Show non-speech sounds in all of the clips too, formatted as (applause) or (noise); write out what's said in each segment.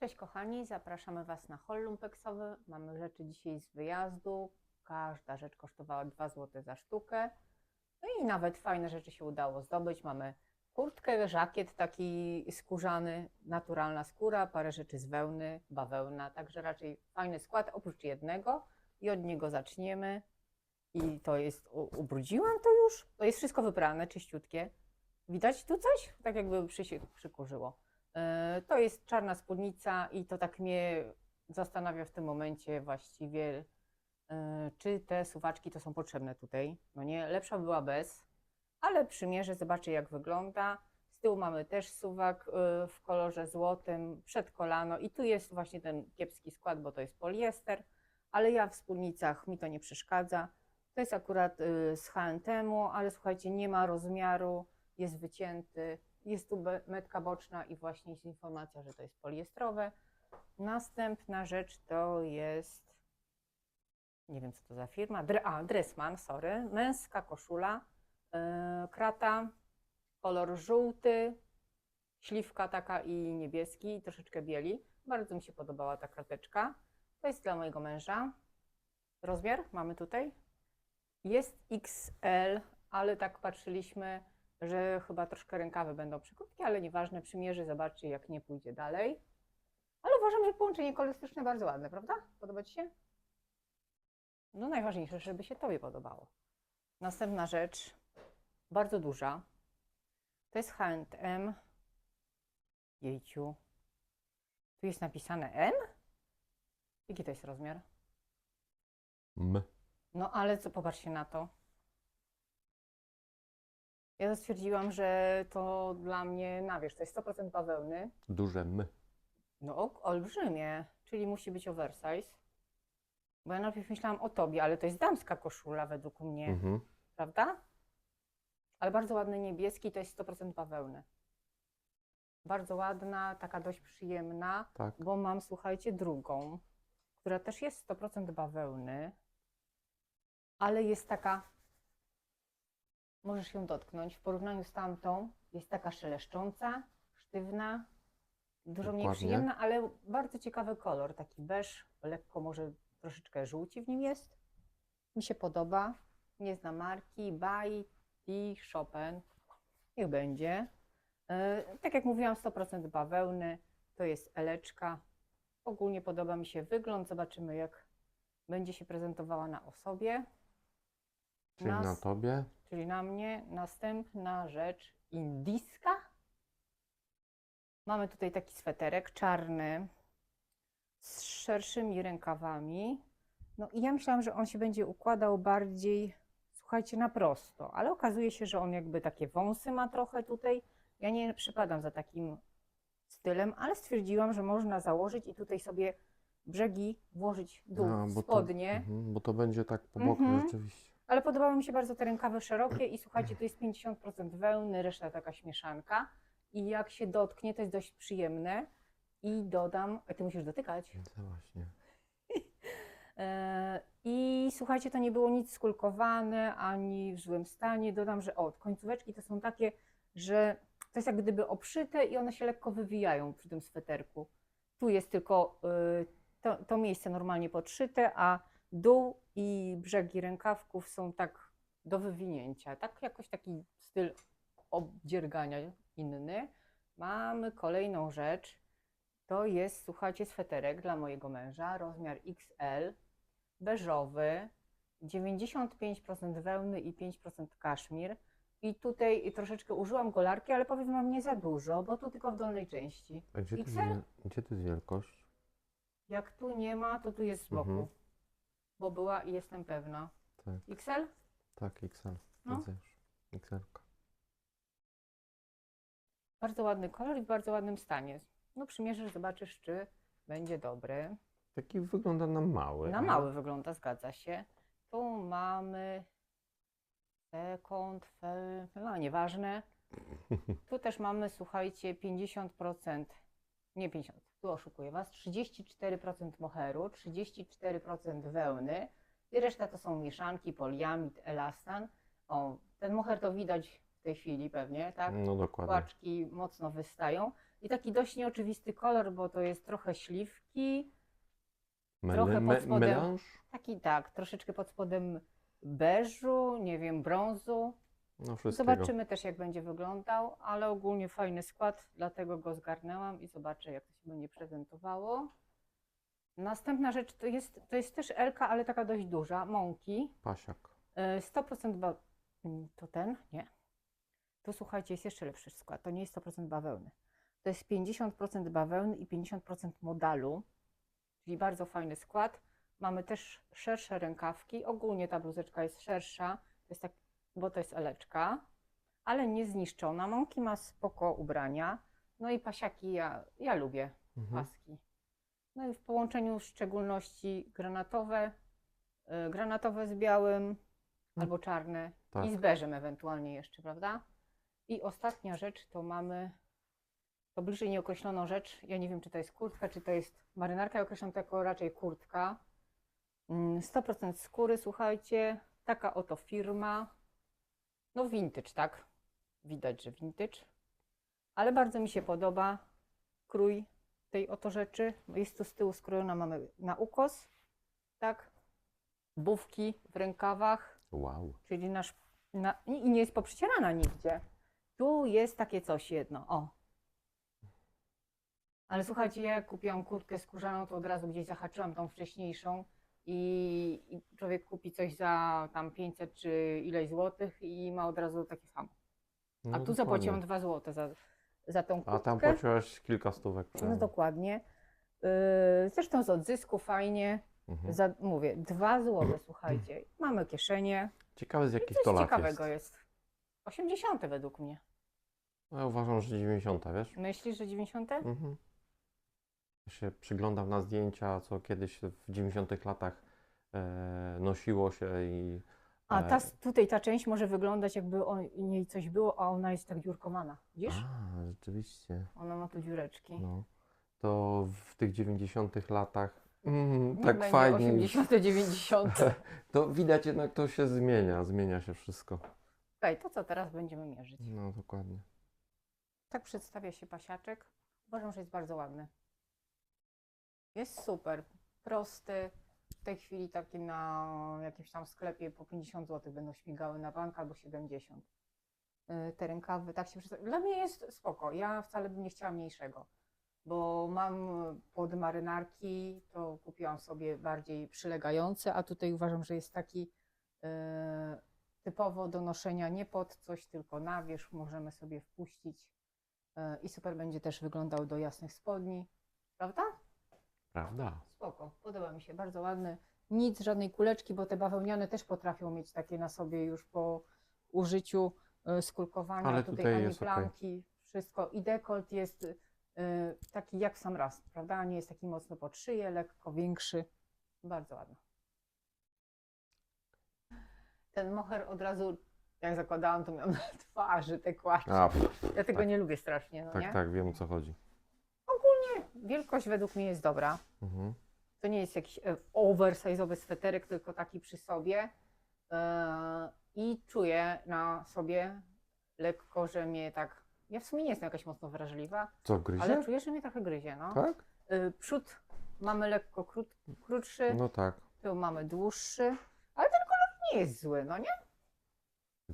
Cześć kochani, zapraszamy Was na hol lumpeksowy. Mamy rzeczy dzisiaj z wyjazdu. Każda rzecz kosztowała 2 zł za sztukę. No i nawet fajne rzeczy się udało zdobyć. Mamy kurtkę, żakiet taki skórzany, naturalna skóra, parę rzeczy z wełny, bawełna, także raczej fajny skład oprócz jednego i od niego zaczniemy. I to jest, ubrudziłam to już, to jest wszystko wyprane, czyściutkie. Widać tu coś? Tak jakby przy, przykurzyło. E, To jest czarna spódnica i to tak mnie zastanawia w tym momencie właściwie, e, czy te suwaczki to są potrzebne tutaj. No nie, lepsza by była bez, ale przymierzę, zobaczę jak wygląda. Z tyłu mamy też suwak e, w kolorze złotym, przed kolano i tu jest właśnie ten kiepski skład, bo to jest poliester, ale ja w spódnicach mi to nie przeszkadza. To jest akurat z H&M-u, ale słuchajcie, nie ma rozmiaru, jest wycięty, jest tu metka boczna i właśnie jest informacja, że to jest poliestrowe. Następna rzecz to jest, nie wiem co to za firma, a Dressman, sorry, męska koszula, yy, krata, kolor żółty, śliwka taka i niebieski, i troszeczkę bieli. Bardzo mi się podobała ta krateczka. To jest dla mojego męża. Rozmiar mamy tutaj. Jest XL, ale tak patrzyliśmy, że chyba troszkę rękawy będą przykrótkie, ale nieważne, przymierzy, zobaczy jak nie pójdzie dalej. Ale uważam, że połączenie kolorystyczne bardzo ładne, prawda? Podoba Ci się? No najważniejsze, żeby się Tobie podobało. Następna rzecz, bardzo duża, to jest H&M. Jejciu. Tu jest napisane M? Jaki to jest rozmiar? M. No ale co, popatrzcie na to. Ja stwierdziłam, że to dla mnie na wierzch, to jest 100% bawełny. Duże M. No olbrzymie, czyli musi być oversize. Bo ja najpierw myślałam o tobie, ale to jest damska koszula według mnie, Mhm. prawda? Ale bardzo ładny niebieski, to jest 100% bawełny. Bardzo ładna, taka dość przyjemna. Tak. Bo mam, słuchajcie, drugą, która też jest 100% bawełny, ale jest taka, możesz ją dotknąć, w porównaniu z tamtą jest taka szeleszcząca, sztywna, dużo mniej przyjemna, ale bardzo ciekawy kolor, taki beż, lekko może troszeczkę żółci w nim jest. Mi się podoba, nie znam marki, Buy i Chopin, niech będzie. E, Tak jak mówiłam, 100% bawełny, to jest eleczka. Ogólnie podoba mi się wygląd. Zobaczymy, jak będzie się prezentowała na osobie, Czyli na Nas- tobie. Czyli na mnie. Następna rzecz, indyjska. Mamy tutaj taki sweterek czarny z szerszymi rękawami. No i ja myślałam, że on się będzie układał bardziej, słuchajcie, na prosto, ale okazuje się, że on jakby takie wąsy ma trochę tutaj. Ja nie przypadam za takim stylem, ale stwierdziłam, że można założyć i tutaj sobie brzegi włożyć dół A, bo spodnie. To, mhm, bo to będzie tak po boku Mhm. rzeczywiście. Ale podobały mi się bardzo te rękawy szerokie i słuchajcie, to jest 50% wełny, reszta taka śmieszanka. I jak się dotknie, to jest dość przyjemne. I dodam, a ty musisz dotykać. No właśnie. (laughs) E, I słuchajcie, to nie było nic skulkowane, ani w złym stanie. Dodam, że o, końcóweczki to są takie, że to jest jak gdyby obszyte i one się lekko wywijają przy tym sweterku. Tu jest tylko y, to, to miejsce normalnie podszyte, a dół i brzegi rękawków są tak do wywinięcia. Tak jakoś taki styl obdziergania inny. Mamy kolejną rzecz. To jest, słuchajcie, sweterek dla mojego męża, rozmiar XL, beżowy, 95% wełny i 5% kaszmir. I tutaj troszeczkę użyłam golarki, ale powiem wam nie za dużo, bo tu tylko w dolnej części. A gdzie, to jest, XL? gdzie to jest wielkość? Jak tu nie ma, to tu jest z boku, Mhm. Bo była i jestem pewna. Tak, XL? tak, XL. No. Widzę już. XL. Bardzo ładny kolor i w bardzo ładnym stanie. No przymierzysz, zobaczysz, czy będzie dobry. Taki wygląda na mały. Na ale- mały wygląda, zgadza się. Tu mamy sekund, fe, no nieważne. (laughs) Tu też mamy, słuchajcie, 50%, nie 50, tu oszukuję Was, 34% moheru, 34% wełny i reszta to są mieszanki, poliamid, elastan. O, ten moher to widać w tej chwili pewnie, tak? No dokładnie. Płaczki mocno wystają. I taki dość nieoczywisty kolor, bo to jest trochę śliwki, Mele, Trochę pod spodem. melanż? taki tak, troszeczkę pod spodem beżu, nie wiem, brązu. No wszystkiego. Zobaczymy też, jak będzie wyglądał, ale ogólnie fajny skład, dlatego go zgarnęłam i zobaczę, jak to się będzie prezentowało. Następna rzecz to jest, to jest też Elka, ale taka dość duża, mąki. Pasiak. E, 100% ba... Mm, To ten? Nie. Tu słuchajcie, jest jeszcze lepszy skład. To nie jest 100% bawełny. To jest 50% bawełny i 50% modalu, czyli bardzo fajny skład. Mamy też szersze rękawki. Ogólnie ta bluzeczka jest szersza, to jest tak, bo to jest eleczka, ale nie zniszczona. Mąki ma spoko ubrania. No i pasiaki ja, ja lubię Mhm. paski. No i w połączeniu w szczególności granatowe, y, granatowe z białym albo czarne Tak. i z beżem ewentualnie jeszcze, prawda? I ostatnia rzecz to mamy to bliżej nieokreśloną rzecz. Ja nie wiem, czy to jest kurtka, czy to jest marynarka. Ja określam to jako raczej kurtka. Mm, 100% skóry, słuchajcie. Taka oto firma. No vintage, tak? Widać, że vintage. Ale bardzo mi się podoba krój tej oto rzeczy. Jest tu z tyłu skrojona, mamy na ukos, tak? Bówki w rękawach, Wow. czyli nasz, na, i nie jest poprzycierana nigdzie. Tu jest takie coś jedno, o. Ale słuchajcie, ja kupiłam kurtkę skórzaną, to od razu gdzieś zahaczyłam tą wcześniejszą i, i człowiek kupi coś za tam 500 czy ileś złotych i ma od razu takie samo. A No, tu dokładnie. zapłaciłam 2 złote za, za tą kurtkę. A tam płaciłaś kilka stówek. No dokładnie. Yy, zresztą z odzysku fajnie. Mhm. Za, mówię, dwa złote, słuchajcie. Mamy kieszenie. Ciekawe z jakich Coś to lat ciekawego jest. jest. 80 według mnie. No, Ja uważam, że 90, wiesz? Myślisz, że 90? Mhm. Się przyglądam na zdjęcia, co kiedyś w 90 latach e, nosiło się i A e, ta, tutaj ta część może wyglądać jakby o niej coś było, a ona jest tak dziurkowana. Widzisz? A, rzeczywiście. Ona ma tu dziureczki. No. To w tych 90 latach mm, tak będzie fajnie. 80, 90. (laughs) To widać jednak to się zmienia, zmienia się wszystko. Okej, to co teraz będziemy mierzyć? No dokładnie. Tak przedstawia się pasiaczek. Uważam, że jest bardzo ładny. Jest super. Prosty. W tej chwili takie na jakimś tam sklepie po 50 zł będą śmigały na bank albo 70. Yy, Te rękawy tak się przedstawia. Dla mnie jest spoko. Ja wcale bym nie chciała mniejszego, bo mam pod marynarki, to kupiłam sobie bardziej przylegające, a tutaj uważam, że jest taki yy, typowo do noszenia nie pod coś, tylko na wierzch możemy sobie wpuścić. E, I super będzie też wyglądał do jasnych spodni. Prawda? Prawda? Spoko. Podoba mi się. Bardzo ładny. Nic, żadnej kuleczki, bo te bawełniane też potrafią mieć takie na sobie już po użyciu e, skulkowania. Ale tutaj, tutaj ani jest okej. plamki, wszystko. I dekolt jest e, taki jak sam raz, prawda? Nie jest taki mocno pod szyję, lekko większy. Bardzo ładny. Ten moher od razu, jak zakładałam, to miałam na (laughs) twarzy te kłaczki. A, pff, Ja tego tak. nie lubię strasznie, no tak, nie? tak, wiem o co chodzi. Wielkość według mnie jest dobra. Mhm. To nie jest jakiś e, oversize'owy sweterek, tylko taki przy sobie. E, I czuję na sobie lekko, że mnie tak. Ja w sumie nie jestem jakaś mocno wrażliwa, Co, gryzie? ale czuję, że mnie trochę gryzie. No. Tak? E, Przód mamy lekko krót, krótszy, No tak. tył mamy dłuższy, ale ten kolor nie jest zły, no nie?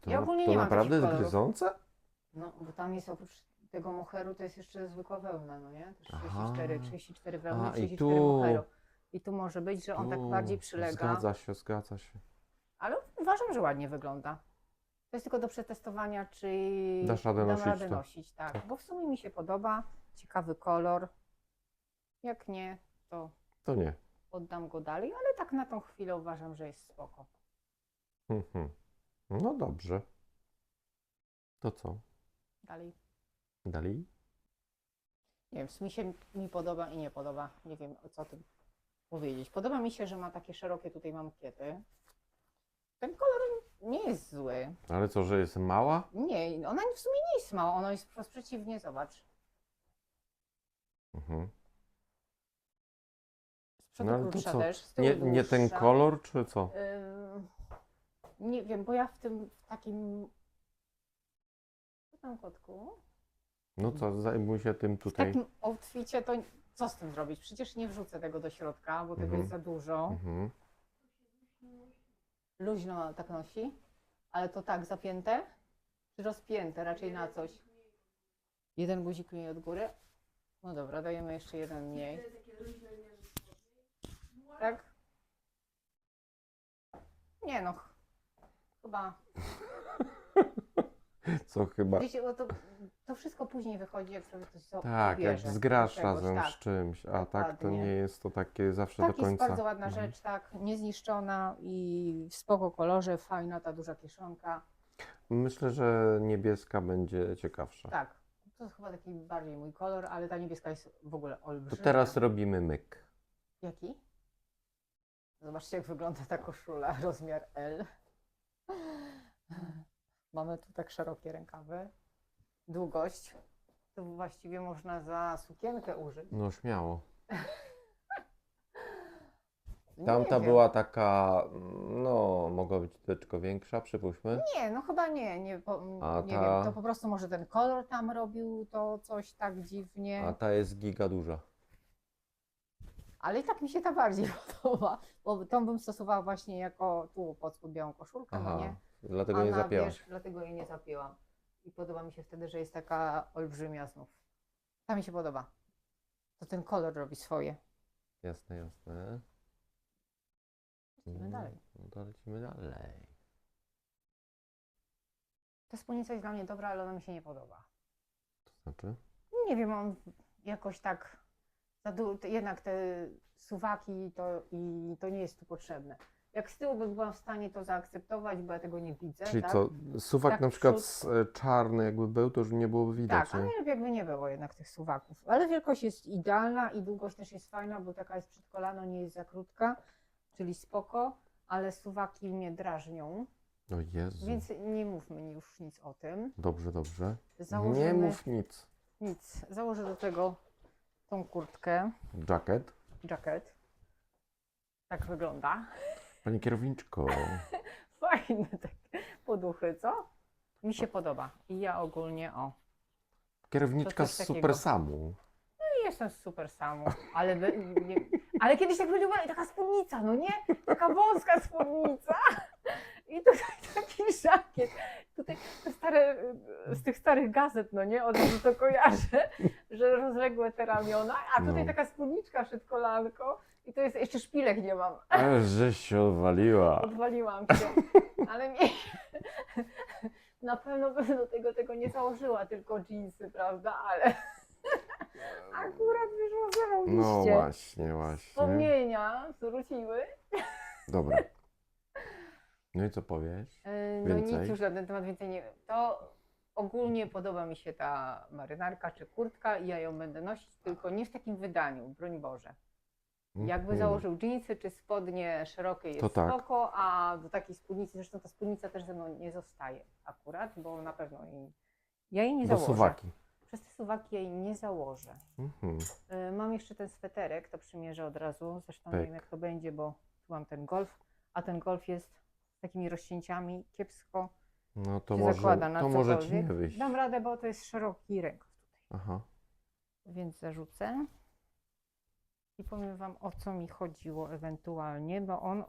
To, Ja ogólnie to nie mam naprawdę kolorów. gryzące? No, bo tam jest oprócz tego moheru, to jest jeszcze zwykła wełna, no nie? To Aha. 34, 34 wełny, A, i 34 tu. moheru. I tu może być, że on tak bardziej przylega. Zgadza się, zgadza się. Ale uważam, że ładnie wygląda. To jest tylko do przetestowania, czy Dasz radę dam nosić radę to. nosić. Tak, Tak. bo w sumie mi się podoba. Ciekawy kolor. Jak nie, to To nie. oddam go dalej, ale tak na tą chwilę uważam, że jest spoko. Mhm. No dobrze. To co? Dalej. Dalej? Nie wiem, w sumie się mi podoba i nie podoba. Nie wiem, o co tym powiedzieć. Podoba mi się, że ma takie szerokie tutaj mankiety. Ten kolor nie jest zły. Ale co, że jest mała? Nie, ona w sumie nie jest mała, ona jest wprost przeciwnie, zobacz. Mhm. Z przodu No ale to krótsza co? też, z tyłu Nie, nie ten dłuższa. kolor, czy co? Ym, nie wiem, bo ja w tym w takim. Co tam kotku? No co, zajmuj się tym W tutaj. takim outficie to co z tym zrobić? Przecież nie wrzucę tego do środka, bo tego Mhm. jest za dużo. Mhm. Luźno tak nosi, ale to tak zapięte, czy rozpięte raczej na coś? Jeden guzik mniej od góry. No dobra, dajemy jeszcze jeden mniej. Tak? Nie no, ch- chyba. Co chyba. To, to wszystko później wychodzi, jak sobie coś Tak, jak pobierze zgrasz czegoś, razem tak. z czymś, a tak to Dokładnie. nie jest to takie zawsze Tak, do jest końca. bardzo ładna Mhm. rzecz, tak, niezniszczona i w spoko kolorze, fajna ta duża kieszonka. Myślę, że niebieska będzie ciekawsza. Tak, to jest chyba taki bardziej mój kolor, ale ta niebieska jest w ogóle To olbrzymia. teraz robimy myk. Jaki? Zobaczcie, jak wygląda ta koszula, rozmiar L. Mamy tu tak szerokie rękawy. Długość. To właściwie można za sukienkę użyć. No śmiało. (laughs) Tamta wiem. była taka, no, mogła być troszeczkę większa, przypuśćmy. Nie, no chyba nie. Nie, po, A nie ta- wiem, to po prostu może ten kolor tam robił to coś tak dziwnie. A ta jest giga duża. Ale i tak mi się ta bardziej (laughs) podoba, bo tą bym stosowała właśnie jako tu pod spód białą koszulkę, no nie? Dlatego A nie zapięłaś. wierzch, dlatego jej nie zapięłam. I podoba mi się wtedy, że jest taka olbrzymia znów. Ta mi się podoba. To ten kolor robi swoje. Jasne, jasne. Lecimy Mm, dalej. No to lecimy dalej. Ta spódnica jest dla mnie dobra, ale ona mi się nie podoba. To znaczy? Nie wiem, on jakoś tak za du- te- jednak te suwaki to, i to nie jest tu potrzebne. Jak z tyłu by byłam w stanie to zaakceptować, bo ja tego nie widzę. Czyli tak? co, suwak Tak, na przykład przód. e, czarny jakby był, to już nie byłoby widać, Tak, ale nie? jakby nie było jednak tych suwaków. Ale wielkość jest idealna i długość też jest fajna, bo taka jest przed kolano, nie jest za krótka, czyli spoko, ale suwaki mnie drażnią, O Jezu. więc nie mówmy już nic o tym. Dobrze, dobrze. Założymy Nie mów nic. nic. Założę do tego tą kurtkę, Jacket. jacket. Tak wygląda. Pani kierowniczko. (laughs) Fajne takie poduchy, co? Mi się podoba. I ja ogólnie, o, Kierowniczka z takiego. super samu. Nie jestem super samą, ale, by, nie, ale kiedyś tak wyglądała taka spódnica, no nie? Taka wąska spódnica. I tutaj (laughs) taki żakiet. Tutaj te stare, z tych starych gazet, no nie? Od razu to kojarzę, że rozległe te ramiona, a tutaj No. taka spódniczka przed kolanką i to jest, jeszcze szpilek nie mam. Ale żeś się odwaliła. (laughs) Odwaliłam się, ale nie. (laughs) Na pewno bym do tego tego nie założyła, tylko dżinsy, prawda? Ale akurat wyszło No zarobiście. właśnie, właśnie. Wspomnienia wróciły. Dobra. No i co powiesz? Yy, No nic już na ten temat więcej nie wiem. To ogólnie podoba mi się ta marynarka czy kurtka i ja ją będę nosić, tylko nie w takim wydaniu, broń Boże. Jakby Mhm. założył dżinsy czy spodnie szerokie jest To tak. spoko, a do takiej spódnicy, zresztą ta spódnica też ze mną nie zostaje akurat, bo na pewno jej, ja jej nie założę. suwaki. Przez te suwaki jej nie założę. Mhm. Y, Mam jeszcze ten sweterek, to przymierzę od razu, zresztą nie Pyk. wiem jak to będzie, bo tu mam ten golf, a ten golf jest takimi rozcięciami, kiepsko No to się może, zakłada na to może ci cokolwiek. nie wyjść. Dam radę, bo to jest szeroki rękaw tutaj, Aha. więc zarzucę. I powiem Wam o co mi chodziło ewentualnie, bo on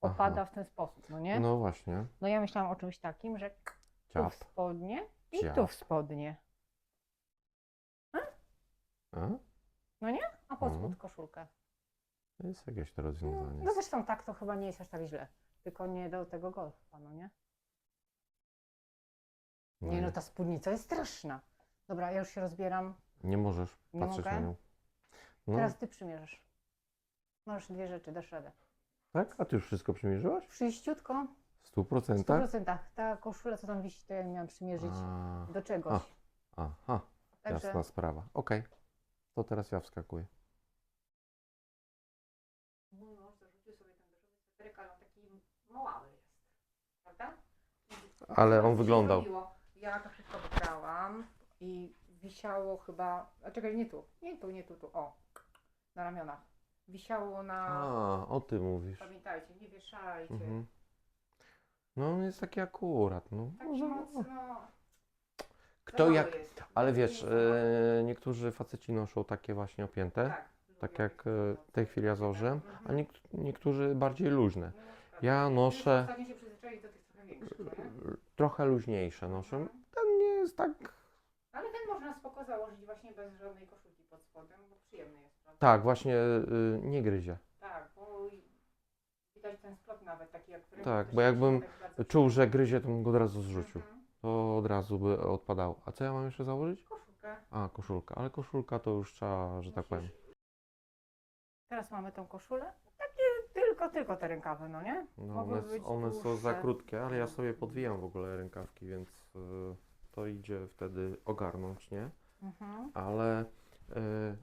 opada w ten sposób, no nie? No, No właśnie. ja myślałam o czymś takim, że tu Ciap. w spodnie i Ciap. tu w spodnie, A? a pod Mhm. spód koszulkę. To jest jakieś to No, rozwiązanie. no zresztą tak to chyba nie jest aż tak źle. Tylko nie do tego golfa, no nie? No Nie no, ta spódnica jest straszna. Dobra, ja już się rozbieram. Nie możesz Nie patrzeć mogę? na nią. No, Teraz ty przymierzysz. Masz dwie rzeczy, dasz radę. tak? A ty już wszystko przymierzyłaś? Przyjściutko, W stu w procentach? 100%. Ta koszula, co tam wisi, to ja miałam przymierzyć A, do czegoś. Aha, Także jasna sprawa. Okej. To teraz ja wskakuję. mój mąż zarzucił sobie ten beżowy sweterek, ale on jest. Prawda? Ale on wyglądał. Ja to wszystko wybrałam i wisiało chyba. A czekaj, nie tu. Nie tu, nie tu, tu. O. Na ramionach. Wisiało na. A, o ty mówisz. Pamiętajcie, nie wieszajcie. Mhm. No on jest taki akurat, no. Taki Może- mocno. Kto jak, jest. ale wiesz, Nie jest e, niektórzy faceci noszą takie właśnie opięte, Tak, tak jak e, w tej chwili Mhm. a niek- niektórzy bardziej luźne. No. Ja noszę Ostatnio się przyzwyczaili do tych trochę większych, no nie? trochę luźniejsze noszę. Mhm. Ten nie jest tak, Ale ten można spoko założyć właśnie bez żadnej koszulki pod spodem, bo przyjemny jest, prawda? tak, właśnie y, nie gryzie. Tak, bo i- widać ten splot nawet taki, jak który Tak, bo jakbym tak bardzo Czuł, że gryzie, to bym go od razu zrzucił. Mhm. To od razu by odpadało. A co ja mam jeszcze założyć? Koszulkę. A, koszulka. Ale koszulka to już trzeba, że tak powiem. Teraz mamy tą koszulę. Tylko, tylko te rękawy, no nie? No, one, być one są za dłuższe. krótkie, ale ja sobie podwijam w ogóle rękawki, więc y, to idzie wtedy ogarnąć, nie? Mhm. Ale y,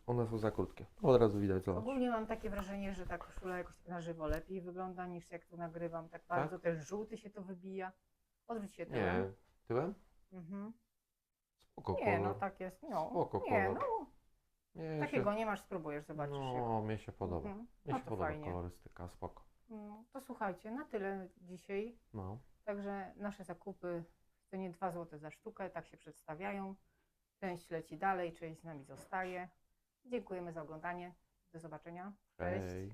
one są za krótkie. Od razu widać, zobacz. Ogólnie mam takie wrażenie, że ta koszula jakoś tak na żywo lepiej wygląda niż jak tu nagrywam. Tak bardzo też żółty się to wybija. Odwróć się tyłem. Nie, tyłem? Mhm. Spoko Nie, no kolor. tak jest. No. Spoko nie, kolor. no Nie, takiego nie masz, spróbujesz, zobaczysz. jak. No, mnie się podoba. Mhm. Mnie No się to podoba fajnie. kolorystyka, spoko. No, to słuchajcie, na tyle dzisiaj. No. Także nasze zakupy w cenie 2 zł za sztukę, tak się przedstawiają. Część leci dalej, część z nami zostaje. Dziękujemy za oglądanie. Do zobaczenia. Cześć. Hej.